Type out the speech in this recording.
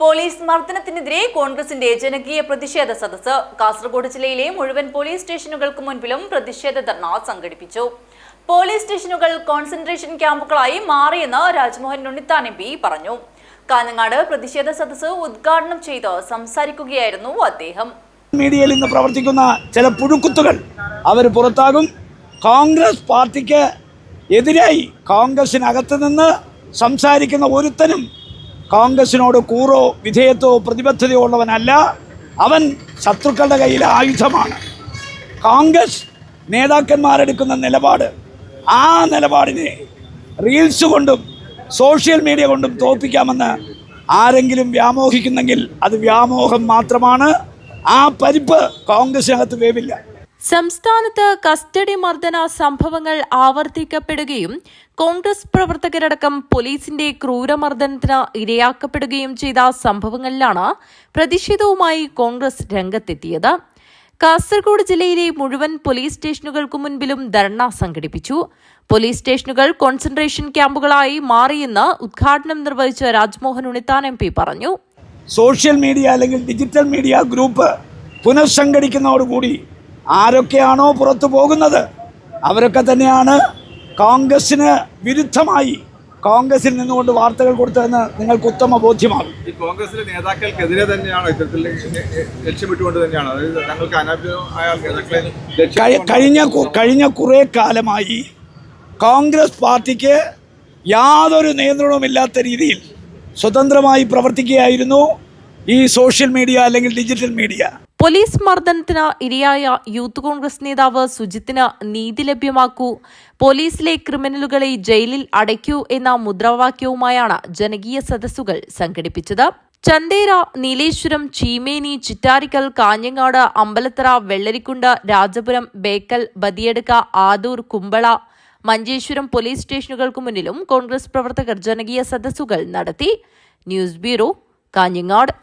Police മർദ്ദനത്തിനെതിരെ കോൺഗ്രസിന്റെ ജനകീയ പ്രതിഷേധ സദസ്സ്. കാസർഗോഡ് ജില്ലയിലെ മുഴുവൻ പോലീസ് സ്റ്റേഷനുകൾക്ക് മുൻപിലും പ്രതിഷേധ ധർണ സംഘടിപ്പിച്ചു. പോലീസ് സ്റ്റേഷനുകൾ കോൺസെൻട്രേഷൻ ക്യാമ്പുകളായി മാറിയെന്ന് രാജ്മോഹൻ ഉണ്ണിത്താൻ എം പി പറഞ്ഞു. കാഞ്ഞങ്ങാട് പ്രതിഷേധ സദസ്സ് ഉദ്ഘാടനം ചെയ്ത് സംസാരിക്കുകയായിരുന്നു അദ്ദേഹം. മീഡിയയിൽ ഇന്ന് പ്രവർത്തിക്കുന്ന ചില പുഴുക്കുത്തുകൾ അവർ പുറത്താകും. കോൺഗ്രസ് പാർട്ടിക്ക് എതിരായി കോൺഗ്രസിനകത്ത് നിന്ന് സംസാരിക്കുന്ന ഒരുത്തനും കോൺഗ്രസിനോട് കൂറോ വിധേയത്വോ പ്രതിബദ്ധതയോ ഉള്ളവനല്ല. അവൻ ശത്രുക്കളുടെ കയ്യിൽ ആയുധമാണ്. കോൺഗ്രസ് നേതാക്കന്മാരെടുക്കുന്ന നിലപാട് ആ നിലപാടിനെ റീൽസ് കൊണ്ടും സോഷ്യൽ മീഡിയ കൊണ്ടും തോൽപ്പിക്കാമെന്ന് ആരെങ്കിലും വ്യാമോഹിക്കുന്നെങ്കിൽ അത് വ്യാമോഹം മാത്രമാണ്. ആ പരിപ്പ് കോൺഗ്രസിനകത്ത് വേവില്ല. സംസ്ഥാനത്ത് കസ്റ്റഡി മർദ്ദന സംഭവങ്ങൾ ആവർത്തിക്കപ്പെടുകയും കോൺഗ്രസ് പ്രവർത്തകരടക്കം പോലീസിന്റെ ക്രൂരമർദ്ദനത്തിന് ഇരയാക്കപ്പെടുകയും ചെയ്ത സംഭവങ്ങളിലാണ് പ്രതിഷേധവുമായി കോൺഗ്രസ് രംഗത്തെത്തിയത്. കാസർഗോഡ് ജില്ലയിലെ മുഴുവൻ പോലീസ് സ്റ്റേഷനുകൾക്കു മുൻപിലും ധർണ സംഘടിപ്പിച്ചു. പോലീസ് സ്റ്റേഷനുകൾ കോൺസെൻട്രേഷൻ ക്യാമ്പുകളായി മാറിയെന്ന് ഉദ്ഘാടനം നിർവഹിച്ച രാജ്മോഹൻ ഉണിത്താൻ എം പി പറഞ്ഞു. സോഷ്യൽ മീഡിയ അല്ലെങ്കിൽ ഡിജിറ്റൽ മീഡിയ ഗ്രൂപ്പ് പുനഃസംഘടിക്കുന്നതോടുകൂടി ആരൊക്കെയാണോ പുറത്തു പോകുന്നത്? അവരൊക്കെ തന്നെയാണ് കോൺഗ്രസിന് വിരുദ്ധമായി കോൺഗ്രസിൽ നിന്നുകൊണ്ട് വാർത്തകൾ കൊടുത്തതെന്ന് നിങ്ങൾക്ക് ഉത്തമ ബോധ്യമാകും. ഈ കോൺഗ്രസിലെ നേതാക്കൾക്കെതിരെ തന്നെയാണോ ഇത്തരത്തിൽ ലക്ഷ്യമിട്ടുകൊണ്ട് തന്നെയാണോ? തങ്ങൾക്ക് നേതാക്കളെ കഴിഞ്ഞ കഴിഞ്ഞ കുറേ കാലമായി കോൺഗ്രസ് പാർട്ടിക്ക് യാതൊരു നിയന്ത്രണവുമില്ലാത്ത രീതിയിൽ സ്വതന്ത്രമായി പ്രവർത്തിക്കുകയായിരുന്നു ഈ സോഷ്യൽ മീഡിയ അല്ലെങ്കിൽ ഡിജിറ്റൽ മീഡിയ. പോലീസ് മർദ്ദനത്തിന് ഇരയായ യൂത്ത് കോൺഗ്രസ് നേതാവ് സുജിത്തിന് നീതി ലഭ്യമാക്കൂ. പോലീസിലെ ക്രിമിനലുകളെ ജയിലിൽ അടയ്ക്കൂ എന്ന മുദ്രാവാക്യവുമായാണ് ജനകീയ സദസ്സുകൾ സംഘടിപ്പിച്ചത്. ചന്തേര നീലേശ്വരം ചീമേനി ചിറ്റാരിക്കൽ കാഞ്ഞങ്ങാട് അമ്പലത്തറ വെള്ളരിക്കുണ്ട് രാജപുരം ബേക്കൽ ബദിയടുക്ക ആദൂർ കുമ്പള മഞ്ചേശ്വരം പോലീസ് സ്റ്റേഷനുകൾക്ക് മുന്നിലും കോൺഗ്രസ് പ്രവർത്തകർ ജനകീയ സദസ്സുകൾ നടത്തി. News bureau Kanhangad.